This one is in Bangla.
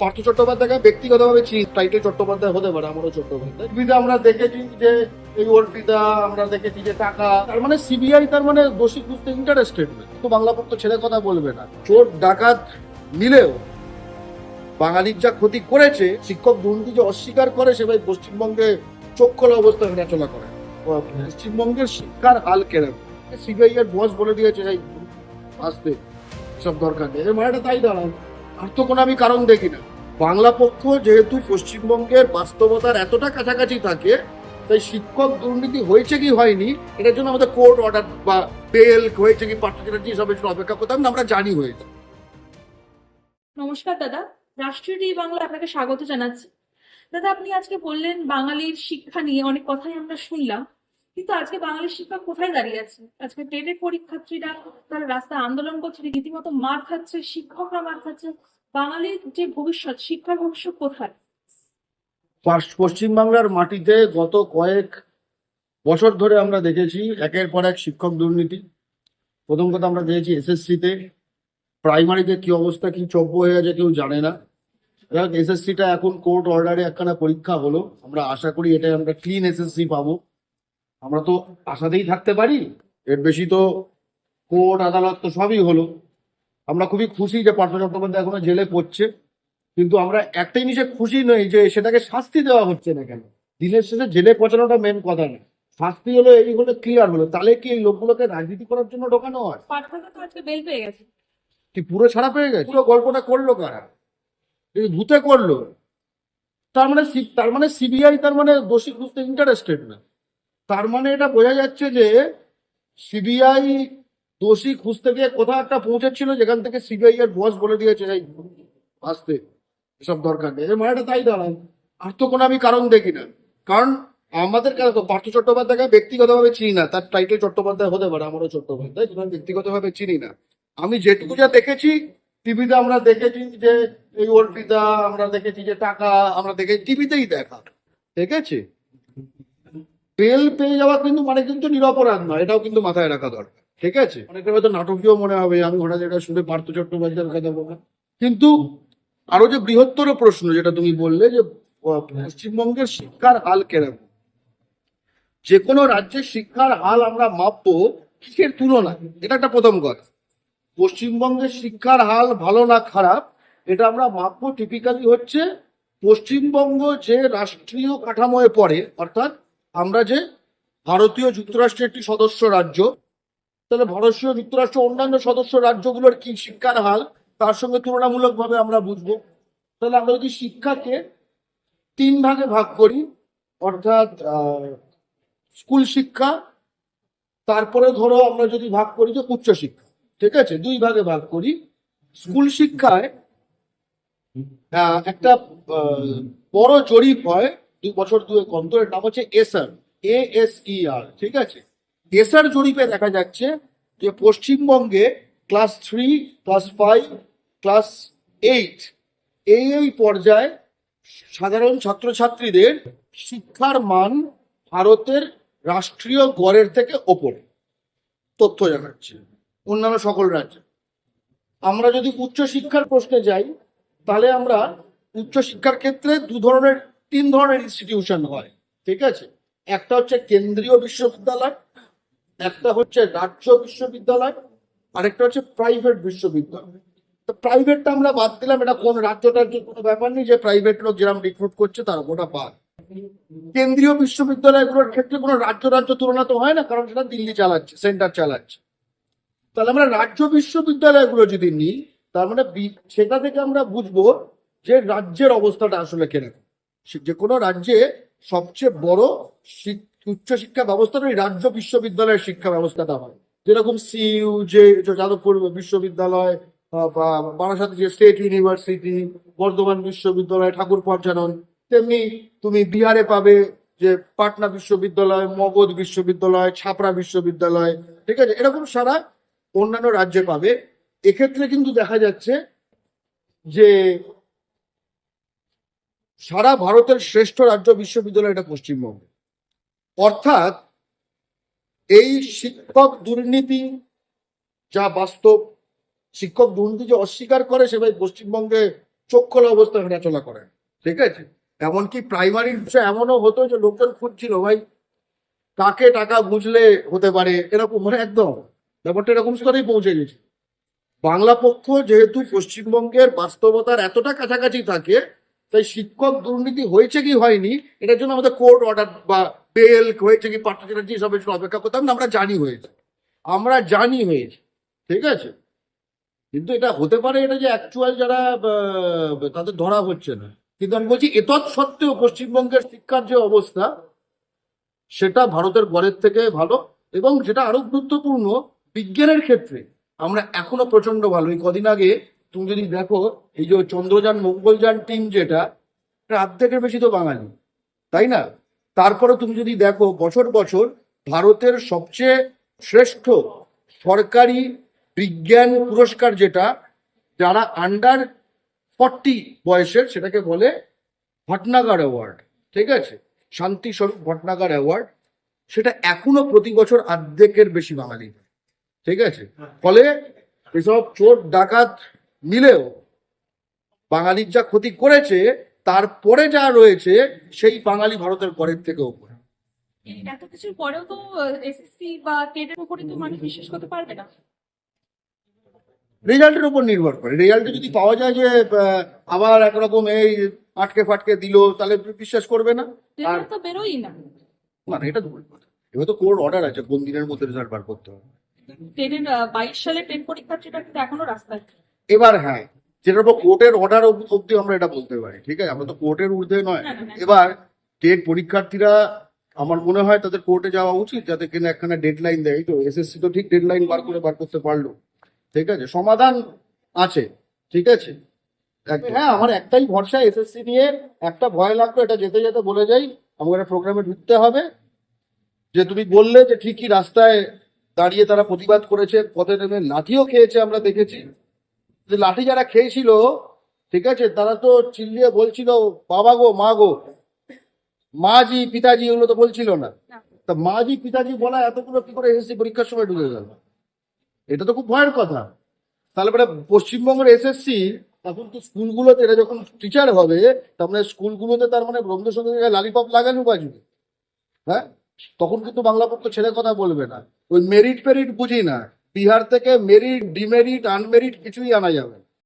পার্থ চট্টোপাধ্যায়কে ব্যক্তিগতভাবে চিনি, টাইটেল চট্টোপাধ্যায় হতে পারে, আমারও চট্টোপাধ্যায়। আমরা দেখেছি যে এই অর্পিতা, আমরা দেখেছি যে টাকা তার মানে সিবিআই তার মানে দোষী খুঁজতে ইন্টারেস্টেড তো বাংলা পক্ষ কথা বলবে না। চোর, ডাকাত বাঙালির যা ক্ষতি করেছে, শিক্ষক দুর্নীতি যে অস্বীকার করে, সে ভাই পশ্চিমবঙ্গে চোখ খোলা অবস্থা হেঁটাচলা করে। পশ্চিমবঙ্গের শিক্ষার হাল কেরম? সিবিআই এর বস বলে দিয়েছে, এই, আসতে সব দরকার নেই। মানেটা তাই দাঁড়ায় আর তো কোনো আমি কারণ দেখি না। বাংলা পক্ষ যেহেতু পশ্চিমবঙ্গের বাস্তবতার এতটা কাছাকাছি থাকে, তাই শিক্ষক দুর্নীতি হয়েছে কি হয়নি, এটার জন্য আমাদের কোর্ট অর্ডার বা বেল হয়েছে কি পার্থ চ্যাটার্জি সব একটু অপেক্ষা করতাম আমরা জানি হয়েছে নমস্কার দাদা, রাষ্ট্রীয় টিভি বাংলা আপনাকে স্বাগত জানাচ্ছি। দাদা, আপনি আজকে বললেন বাঙালির শিক্ষা নিয়ে অনেক কথাই আমরা শুনলাম। কিন্তু আজকে বাঙালির শিক্ষা কোথায় দাঁড়িয়ে আছে? আজকে টেটের পরীক্ষার্থীরা তারা রাস্তায় আন্দোলন করছে, রীতিমতো মার খাচ্ছে, শিক্ষকরা মার খাচ্ছে। বাঙালির যে ভবিষ্যৎ, শিক্ষার ভবিষ্যৎ কোথায়? পশ্চিমবাংলার মাটিতে গত কয়েক বছর ধরে আমরা দেখেছি একের পর এক শিক্ষক দুর্নীতি। প্রথম কথা আমরা দেখেছি এসএসসিতে। প্রাইমারিতে কি অবস্থা, কি চব্য হয়ে গেছে কেউ জানে না। এসএসসিটা এখন কোর্ট অর্ডারে একখানা পরীক্ষা হলো। আমরা আশা করি এটা আমরা ক্লিন এসএসসি পাবো। আমরা তো আশাতেই থাকতে পারি। এর বেশি তো কোর্ট আদালত তো সবই হলো। আমরা খুবই খুশি যে পার্থ চট্টোপাধ্যায় এখনও জেলে পড়ছে। কিন্তু আমরা একটা জিনিসে খুশি নই যে সেটাকে শাস্তি দেওয়া হচ্ছে না কেন? দিনের শেষে জেলে পচানোটা মেন কথা না। শাস্তি হলো এই হলো ক্লিয়ার হলো। তাহলে কি এই লোকগুলোকে রাজনীতি করার জন্য ঢোকানো হয়? পাঠকরা বেল পেয়ে গেছে। কি পুরো ছাড়া পেয়ে গেছে? পুরো গল্পটা করল কারা? এই ভূতে করল। তার মানে তার মানে সিবিআই তার মানে দোষী খুঁজতে ইন্টারেস্টেড না। তার মানে এটা বোঝা যাচ্ছে যে সিবিআই দোষী খুঁজতে গিয়ে কোথাও একটা পৌঁছেছিল, যেখান থেকে সিবিআই এর বস বলে দিয়েছে আসতে, এসব দরকার নেই। এর মানেটা তাই দাঁড়ায়। আর তো কোনো আমি কারণ দেখি না। কারণ আমাদের কেন তো পার্থ চট্টোপাধ্যায়কে ব্যক্তিগতভাবে চিনি না। তার টাইটেল চট্টোপাধ্যায় হতে পারে, আমারও চট্টোপাধ্যায়, কিন্তু আমি ব্যক্তিগতভাবে চিনি না। আমি যেটুকু যা দেখেছি, টিভিতে আমরা দেখেছি যে এই অর্পিতা, আমরা দেখেছি যে টাকা, আমরা দেখেছি, টিভিতেই দেখা। ঠিক আছে? বেল পেয়ে যাওয়া কিন্তু মানে কিন্তু নিরপরাধ নয়, এটাও কিন্তু মাথায় রাখা দরকার, ঠিক আছে? অনেকের হয়তো নাটকীয় মনে হবে, আমি হঠাৎ এটা শুনে পার্থ চট্টোপাধ্যায়ের কথা বললাম। কিন্তু আরও যে বৃহত্তর প্রশ্ন যেটা তুমি বললে যে পশ্চিমবঙ্গের শিক্ষার হাল কেরকম যে কোনো রাজ্যের শিক্ষার হাল আমরা মাপবো কিসের তুলনায়? এটা একটা প্রথম কথা। পশ্চিমবঙ্গের শিক্ষার হাল ভালো না খারাপ, এটা আমরা মাপবো টিপিক্যালি হচ্ছে পশ্চিমবঙ্গ যে রাষ্ট্রীয় কাঠামোয় পড়ে, অর্থাৎ আমরা যে ভারতীয় যুক্তরাষ্ট্রের একটি সদস্য রাজ্য, তাহলে ভারতীয় যুক্তরাষ্ট্র অন্যান্য সদস্য রাজ্যগুলোর কি শিক্ষার হাল, তার সঙ্গে তুলনামূলকভাবে আমরা বুঝব। তাহলে আমরা যদি শিক্ষাকে তিন ভাগে ভাগ করি, অর্থাৎ স্কুল শিক্ষা, তারপরে ধরো আমরা যদি ভাগ করি যে উচ্চশিক্ষা ঠিক আছে? দুই ভাগে ভাগ করি। স্কুল শিক্ষায় একটা বড় জরিপ হয় দুই বছর দুই অন্তরের নাম হচ্ছে এসআর এ এস ই আর ঠিক আছে? এসআর জরিপে দেখা যাচ্ছে যে পশ্চিমবঙ্গে class three class five class eight এই এই পর্যায়ে সাধারণ ছাত্রছাত্রীদের শিক্ষার মান ভারতের রাষ্ট্রীয় গড়ের থেকে ওপরে। তথ্য জানাচ্ছে অন্যান্য সকল রাজ্যে। আমরা যদি উচ্চ শিক্ষার প্রশ্নে যাই, তাহলে আমরা উচ্চ শিক্ষার ক্ষেত্রে দু ধরনের তিন ধরনের ইনস্টিটিউশন হয়, ঠিক আছে? একটা হচ্ছে কেন্দ্রীয় বিশ্ববিদ্যালয়, একটা হচ্ছে রাজ্য বিশ্ববিদ্যালয়, আরেকটা হচ্ছে প্রাইভেট বিশ্ববিদ্যালয়। তো প্রাইভেটটা আমরা বাদ দিলাম, এটা কোন রাজ্যটার কি কোনো ব্যাপার নেই, যে প্রাইভেট লোক যেরকম রিক্রুট করছে তারা ওটা বাদ। কেন্দ্রীয় বিশ্ববিদ্যালয়গুলোর ক্ষেত্রে কোনো রাজ্য রাজ্য তুলনা তো হয় না, কারণ সেটা দিল্লি চালাচ্ছে সেন্টার চালাচ্ছে। তাহলে আমরা রাজ্য বিশ্ববিদ্যালয়গুলো যদি নিই, তার মানে সেটা থেকে আমরা বুঝব যে রাজ্যের অবস্থাটা আসলে কীরকম। যে কোনো রাজ্যে সবচেয়ে বড় শিক- উচ্চশিক্ষা ব্যবস্থাটা ওই রাজ্য বিশ্ববিদ্যালয়ের শিক্ষা ব্যবস্থাটা হয়। যেরকম সিইউ, যে যাদবপুর বিশ্ববিদ্যালয় বা বারাসাত যে স্টেট ইউনিভার্সিটি, বর্ধমান বিশ্ববিদ্যালয়, ঠাকুর পঞ্চানন, তেমনি তুমি বিহারে পাবে যে পাটনা বিশ্ববিদ্যালয়, মগধ বিশ্ববিদ্যালয় ছাপড়া বিশ্ববিদ্যালয়, ঠিক আছে? এরকম সারা অন্যান্য রাজ্যে পাবে। এক্ষেত্রে কিন্তু দেখা যাচ্ছে যে সারা ভারতের শ্রেষ্ঠ রাজ্য বিশ্ববিদ্যালয় এটা পশ্চিমবঙ্গ। অর্থাৎ এই শিক্ষক দুর্নীতি যা বাস্তব, শিক্ষক দুর্নীতি যে অস্বীকার করে সে ভাই পশ্চিমবঙ্গে চোখ খোলা অবস্থা হাঁটাচলা করেন ঠিক আছে? এমনকি প্রাইমারি এমনও হতো যে লোকজন খুঁজছিল, ভাই, কাকে টাকা বুঝলে হতে পারে? এরকম মানে একদম, ব্যাপারটা এরকম স্তরেই পৌঁছে গেছে। বাংলা পক্ষ যেহেতু পশ্চিমবঙ্গের বাস্তবতার এতটা কাছাকাছি থাকে তাই শিক্ষক দুর্নীতি হয়েছে কি হয়নি, এটার জন্য আমাদের কোর্ট অর্ডার বা বেল হয়েছে কি পার্টি চ্যাটার্জি সবের জন্য অপেক্ষা করতাম না আমরা জানি হয়েছে। আমরা জানি হয়েছে, ঠিক আছে? কিন্তু এটা হতে পারে এটা যে অ্যাকচুয়াল যারা তাদের ধরা হচ্ছে না। কিন্তু আমি বলছি, এতৎ সত্ত্বেও পশ্চিমবঙ্গের শিক্ষার যে অবস্থা, সেটা ভারতের গড়ের থেকে ভালো এবং যেটা আরও গুরুত্বপূর্ণ বিজ্ঞানের ক্ষেত্রে। আমরা এখনও প্রচণ্ড ভালো। এই কদিন আগে তুমি যদি দেখো এই যে চন্দ্রযান মঙ্গলযান টিম যেটা অর্ধেকের বেশি তো বাঙালি তাই না? তারপরে তুমি যদি দেখো বছর বছর ভারতের সবচেয়ে শ্রেষ্ঠ সরকারি বিজ্ঞান পুরস্কার যেটা যারা আন্ডার ফর্টি বয়সের সেটাকে বলে ভটনাগার অ্যাওয়ার্ড ঠিক আছে? শান্তি স্বরূপ ভটনাগার অ্যাওয়ার্ড সেটা এখনও প্রতি বছর অর্ধেকের বেশি বাঙালি ঠিক আছে? ফলে এসব চোর ডাকাত মিলেও বাঙালির যা ক্ষতি করেছে তারপরে যা রয়েছে সেই বাঙালি ভারতের পরের থেকে উপরে। এত কিছুর পরেও তো এসএসসি বা টেটের উপরে তো মানুষ বিশ্বাস করতে পারবে না। রেজাল্টের উপর নির্ভর করে। রেজাল্টে যদি পাওয়া যায় যে আবার একরকম এই আটকে ফাটকে দিল তাহলে বিশ্বাস করবে না। আর তো বেরোই না। মানে এটা ভুল কথা। এবার তো কোর্ট অর্ডার আছে কোন দিনের মধ্যে রেজাল্ট বার করতে হবে। টেনের বাইশ সালে টেন পরীক্ষার্থীরা কিন্তু এখনও রাস্তায়। এবার হ্যাঁ যেটার উপর কোর্টের অর্ডার অব্দি আমরা এটা বলতে পারি ঠিক আছে? আমরা তো কোর্টের ঊর্ধ্বে নয়। এবার টেট পরীক্ষার্থীরা আমার মনে হয় তাদের কোর্টে যাওয়া উচিত যাতে কিনা একখানা ডেডলাইন দেয়। তো এসএসসি তো ঠিক ডেডলাইন বার করে বার করতে পারল ঠিক আছে? সমাধান আছে ঠিক আছে? হ্যাঁ আমার একটাই ভরসা এসএসসি নিয়ে একটা ভয় লাগতো এটা যেতে যেতে বলে যাই আমাকে একটা প্রোগ্রামে ঢুকতে হবে যে তুমি বললে যে ঠিকই রাস্তায় দাঁড়িয়ে তারা প্রতিবাদ করেছে পথে নেমে লাঠিও খেয়েছে আমরা দেখেছি। যে লাঠি যারা খেয়েছিল ঠিক আছে তারা তো চিল্লিয়ে বলছিল বাবা গো মা গো। মাজি পিতাজি এগুলো তো বলছিল না। তা মাজি পিতাজি বলা এতগুলো কি করে এসএসসি পরীক্ষার সময় ঢুকে গেল? এটা তো খুব ভয়ের কথা। তাহলে পরে পশ্চিমবঙ্গের এসএসসি এখন তো স্কুলগুলোতে এরা যখন টিচার হবে তার মানে স্কুলগুলোতে তার মানে রবীন্দ্রসঙ্গীত লালিপপ লাগানো বাজবে হ্যাঁ? তখন কিন্তু বাংলা পক্ষ ছেড়ে কথা বলবে না। ওই মেরিট ফেরিট বুঝি না। বিহার থেকে মেরিট ডিমেরিট আনমেরিট কিছুই আনা যাবে না।